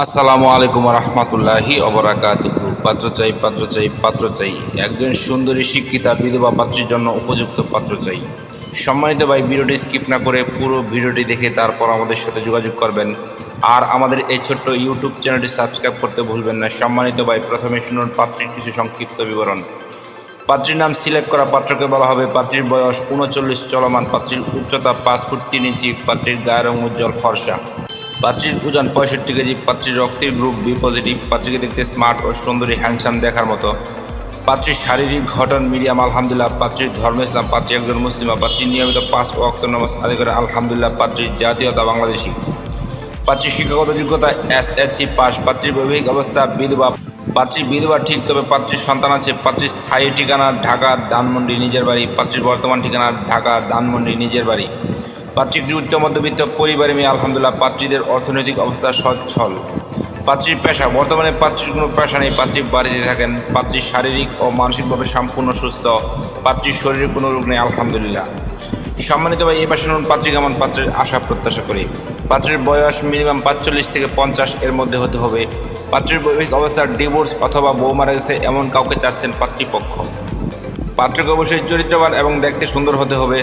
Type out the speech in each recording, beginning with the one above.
আসসালামু আলাইকুম রহমতুল্লাহি অবরাকাত পাত্র চাই পাত্র চাই পাত্র চাই। একজন সুন্দরী, শিক্ষিতা, বিধবা পাত্রীর জন্য উপযুক্ত পাত্র চাই। সম্মানিত ভাই, ভিডিওটি স্কিপ না করে পুরো ভিডিওটি দেখে তারপর আমাদের সাথে যোগাযোগ করবেন। আর আমাদের এই ছোট্ট ইউটিউব চ্যানেলটি সাবস্ক্রাইব করতে ভুলবেন না। সম্মানিত ভাই, প্রথমে শুনুন পাত্রীর কিছু সংক্ষিপ্ত বিবরণ। পাত্রীর নাম সিলেক্ট করা পাত্রকে বলা হবে। পাত্রীর বয়স উনচল্লিশ, চলমান। পাত্রীর উচ্চতা পাঁচ ফুট তিন ইঞ্চি। পাত্রীর গায়ের উজ্জ্বল ফর্সা। পাত্রীর ওজন পঁয়ষট্টি কেজি, পাত্রীর রক্তের গ্রুপ বি পজিটিভ, পাত্রীকে দেখতে স্মার্ট ও সুন্দরী, হ্যান্ডসাম দেখার মতো। পাত্রীর শারীরিক ঘটন মিডিয়াম, আলহামদুলিল্লাহ। পাত্রীর ধর্ম ইসলাম, পাত্রী একজন মুসলিমা পাত্রীর নিয়মিত পাঁচ ও অক্ত নামাজ আদায় করে, আলহামদুলিল্লাহ, পাত্রীর জাতীয়তা বাংলাদেশি। পাত্রীর শিক্ষাগত যোগ্যতা এস এসসি পাস, পাত্রীর বৈবাহিক অবস্থা বিধবা। পাত্রীর বিধবা ঠিক, তবে পাত্রীর সন্তান আছে। পাত্রীর স্থায়ী ঠিকানা ঢাকা ধানমন্ডি নিজের বাড়ি। পাত্রীর বর্তমান ঠিকানা ঢাকা ধানমন্ডি নিজের বাড়ি। পাত্রী একটি উচ্চ মধ্যবিত্ত পরিবারে মেয়ে, আলহামদুলিল্লাহ, পাত্রীদের অর্থনৈতিক অবস্থা সচ্ছল। পাত্রীর পেশা, বর্তমানে পাত্রীর কোনো পেশা নেই পাত্রী বাড়িতে থাকেন, পাত্রীর শারীরিক ও মানসিকভাবে সম্পূর্ণ সুস্থ, পাত্রীর শরীরে কোনো রোগ নেই, আলহামদুলিল্লাহ। সম্মানিত ভাই এবার শুনুন পাত্রী কেমন পাত্রের আশা প্রত্যাশা করি। পাত্রের বয়স মিনিমাম পাঁচচল্লিশ থেকে পঞ্চাশ এর মধ্যে হতে হবে। পাত্রীর বৈবাহিক অবস্থার ডিভোর্স অথবা বউ মারা গেছে এমন কাউকে চাচ্ছেন পাত্রীপক্ষ। পাত্রকে অবশ্যই চরিত্রবান এবং দেখতে সুন্দর হতে হবে।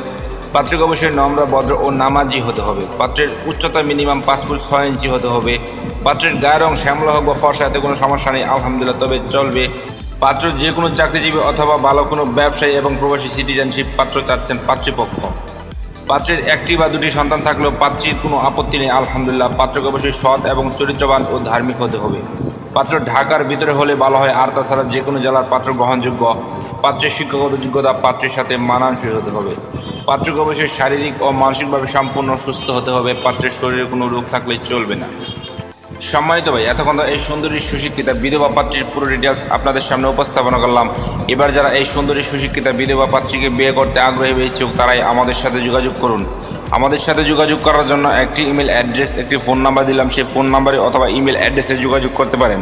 পাত্রকে অবশ্যই নম্র, ভদ্র ও নামাজি হতে হবে। পাত্রের উচ্চতা মিনিমাম পাঁচ ফুট ছয় ইঞ্চি হতে হবে। পাত্রের গায়ের রং শ্যামলা হোক বা ফর্সা, এতে কোনো সমস্যা নেই, আলহামদুলিল্লাহ, তবে চলবে। পাত্র যে কোনো চাকরিজীবী অথবা ভালো কোনো ব্যবসায়ী এবং প্রবাসী সিটিজেনশিপ পাত্র চাচ্ছেন পাত্রীপক্ষ। পাত্রের একটি বা দুটি সন্তান থাকলেও পাত্রীর কোনো আপত্তি নেই, আলহামদুলিল্লাহ। পাত্রকে অবশ্যই সৎ এবং চরিত্রবান ও ধার্মিক হতে হবে। পাত্র ঢাকার ভিতরে হলে ভালো হয়, আর তাছাড়া যে কোনো জেলার পাত্র গ্রহণযোগ্য। পাত্রের শিক্ষাগত যোগ্যতা পাত্রের সাথে মানানসই হতে হবে। পাত্রকে অবশ্যই শারীরিক ও মানসিকভাবে সম্পূর্ণ সুস্থ হতে হবে, পাত্রের শরীরে কোনো রোগ থাকলে চলবে না। সম্মানিত ভাই, এতক্ষণ তো এই সুন্দরী সুশিক্ষিতা বিধবা পাত্রীর পুরো ডিটেলস আপনাদের সামনে উপস্থাপনা করলাম। এবার যারা এই সুন্দরী সুশিক্ষিতা বিধবা পাত্রীকে বিয়ে করতে আগ্রহী ইচ্ছুক তারাই আমাদের সাথে যোগাযোগ করুন। আমাদের সাথে যোগাযোগ করার জন্য একটি ইমেল অ্যাড্রেস একটি ফোন নাম্বার দিলাম। সেই ফোন নাম্বারে অথবা ইমেল অ্যাড্রেসে যোগাযোগ করতে পারেন।